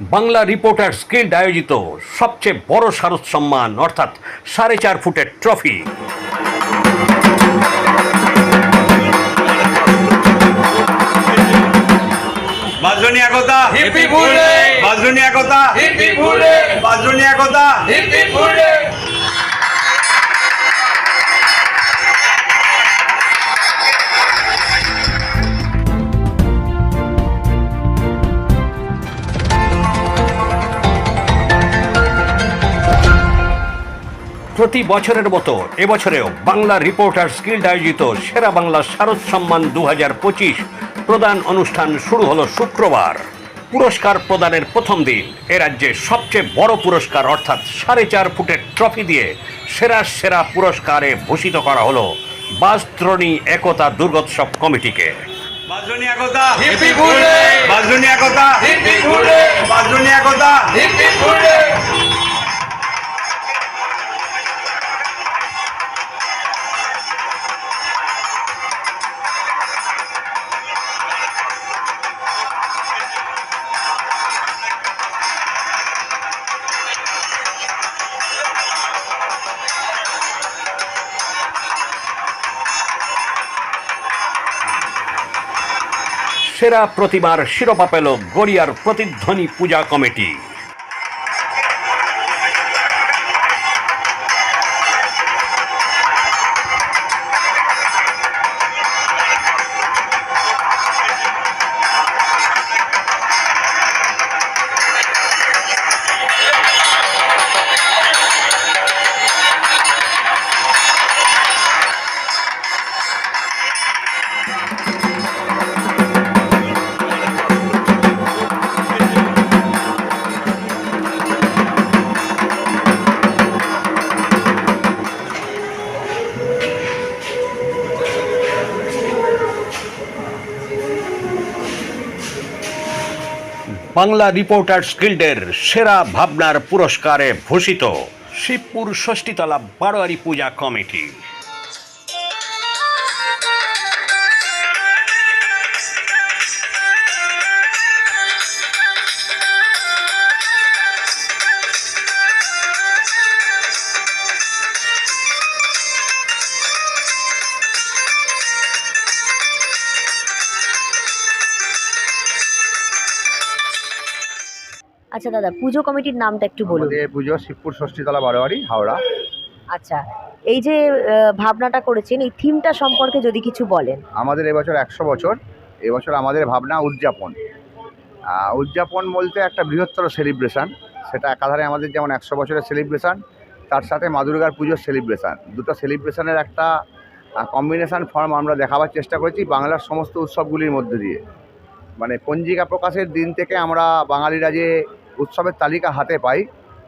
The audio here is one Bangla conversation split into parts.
বাংলা রিপোর্টার স্কিল্ড আয়োজিত সবচেয়ে বড় শারদ সম্মান অর্থাৎ সাড়ে চার ফুটের ট্রফি। বাজরনি একতা। হিপি একতা। একতা। প্রতি বছরের মতো এবছরেও বাংলা রিপোর্টার স্কিল্ড আয়োজিত সেরা বাংলা শারদ সম্মান দু পঁচিশ প্রদান অনুষ্ঠান শুরু হলো শুক্রবার। পুরস্কার প্রদানের প্রথম দিন। এ রাজ্যে সবচেয়ে বড় পুরস্কার অর্থাৎ সাড়ে চার ফুটের ট্রফি দিয়ে সেরা সেরা পুরস্কারে ভূষিত করা হলো বাসত্রণী একতা দুর্গোৎসব কমিটিকে। একতা। একতা। একতা। সেরা প্রতিমার শিরোপা পেল গড়িয়ার প্রতিধ্বনি পূজা কমিটি। বাংলা রিপোর্টার্স গিল্ডের সেরা ভাবনার পুরস্কারে ভূষিত শিবপুর ষষ্ঠীতলা বারোয়ারি পূজা কমিটি। আচ্ছা দাদা পুজো কমিটির নামটা একটু বলুন। আমাদের পুজো শিবপুর ষষ্ঠীতলা বারোয়ারি হাওড়া। আচ্ছা এই যে ভাবনাটা করেছেন এই থিমটা সম্পর্কে যদি কিছু বলেন। আমাদের এবছর একশো বছর এবছর আমাদের ভাবনা উদযাপন। উদযাপন বলতে একটা বৃহত্তর সেলিব্রেশন সেটা একাধারে আমাদের যেমন একশো বছরের সেলিব্রেশান তার সাথে মা দুর্গার পুজোর সেলিব্রেশান দুটো সেলিব্রেশানের একটা কম্বিনেশান ফর্ম আমরা দেখাবার চেষ্টা করেছি বাংলার সমস্ত উৎসবগুলির মধ্যে দিয়ে। মানে পঞ্জিকা প্রকাশের দিন থেকে আমরা বাঙালিরা যে উৎসবের তালিকা হাতে পাই।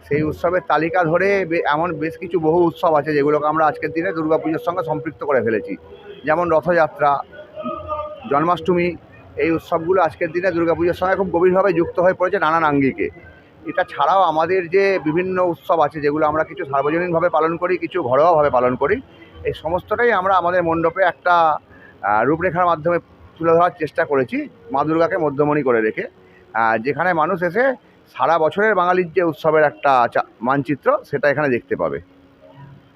সেই উৎসবের তালিকা ধরে এমন বেশ কিছু বহু উৎসব আছে যেগুলোকে আমরা আজকের দিনে দুর্গাপুজোর সঙ্গে সম্পৃক্ত করে ফেলেছি। যেমন রথযাত্রা, জন্মাষ্টমী, এই উৎসবগুলো আজকের দিনে দুর্গাপুজোর সঙ্গে খুব গভীরভাবে যুক্ত হয়ে পড়েছে নানান আঙ্গিকে এটা ছাড়াও আমাদের যে বিভিন্ন উৎসব আছে যেগুলো আমরা কিছু সার্বজনীনভাবে পালন করি, কিছু ঘরোয়াভাবে পালন করি, এই সমস্তটাই আমরা আমাদের মণ্ডপে একটা রূপরেখার মাধ্যমে তুলে ধরার চেষ্টা করেছি মা দুর্গাকে মধ্যমণি করে রেখে। যেখানে মানুষ এসে সারা বছরের বাঙালির যে উৎসবের একটা মানচিত্র সেটা এখানে দেখতে পাবে।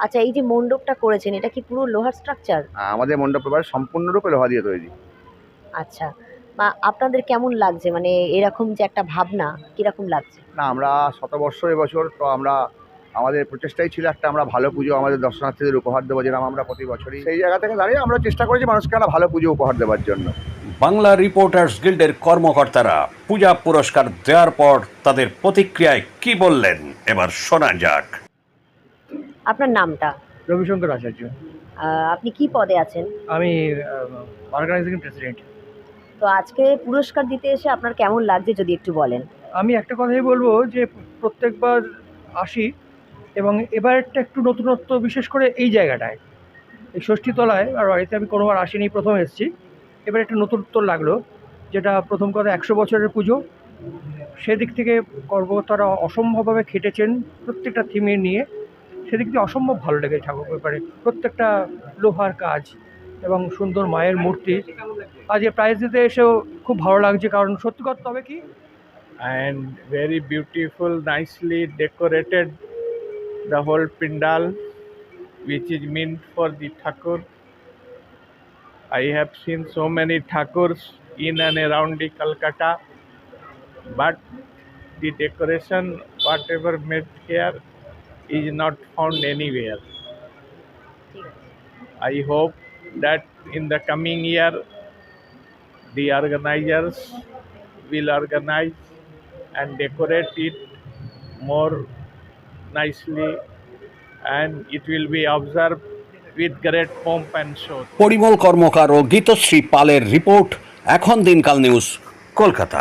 আচ্ছা এই যে মণ্ডপটা করেছেন এটা কি পুরো লোহার স্ট্রাকচার আমাদের মণ্ডপ এবার সম্পূর্ণরূপে লোহা দিয়ে তৈরি। আচ্ছা বা আপনাদের কেমন লাগছে? মানে এরকম যে একটা ভাবনা কীরকম লাগছে? না আমরা শতবর্ষ এবছর তো আমরা আমাদের প্রচেষ্টাই ছিল একটা আমরা ভালো পুজো আমাদের দর্শনার্থীদের উপহার দেবো যেরকম আমরা প্রতি বছরই সেই জায়গা থেকে দাঁড়িয়ে আমরা চেষ্টা করেছি মানুষকে একটা ভালো পুজো উপহার দেওয়ার জন্য। বাংলা রিপোর্টার্স গিল্ডের কর্মকর্তারা পূজা পুরস্কার দেওয়ার পর তাদের প্রতিক্রিয়ায় কি বললেন? এবার শোনা যাক। আপনার নামটা? রবিশঙ্কর আচার্য। আপনি কি পদে আছেন? আমি অর্গানাইজিং প্রেসিডেন্ট তো আজকে পুরস্কার দিতে এসে আপনার কেমন লাগছে যদি একটু বলেন? আমি একটা কথাই বলব যে প্রত্যেকবার আসি এবং এবারটা একটু নতুনত্ব বিশেষ করে এই জায়গাটায়। এই ষষ্ঠীতলায় আর বাড়িতে আমি কোনোবার আসিনি, প্রথম এসেছি। এবার একটু নতুনত্ব লাগল, যেটা প্রথম কথা একশো বছরের পুজো। সেদিক থেকে কর্মকর্তারা অসম্ভবভাবে খেটেছেন প্রত্যেকটা থিমে নিয়ে। সেদিক দিয়ে অসম্ভব ভালো লেগেছে ঠাকুর ব্যাপারে প্রত্যেকটা লোহার কাজ এবং সুন্দর মায়ের মূর্তি। আজকে প্রাইজ দিতে এসেও খুব ভালো লাগছে, কারণ সত্যি কথা, তবে কি? And very beautiful nicely decorated the whole pindal which is meant for the thakur. I have seen so many thakurs in and around the calcutta but the decoration whatever made here is not found anywhere. I hope that in the coming year the organizers will organize and decorate it more nicely and it will be observed with great pomp and show. Parimal Karmakar ও গীতশ্রী পালের রিপোর্ট এখন দিনকাল নিউজ কলকাতা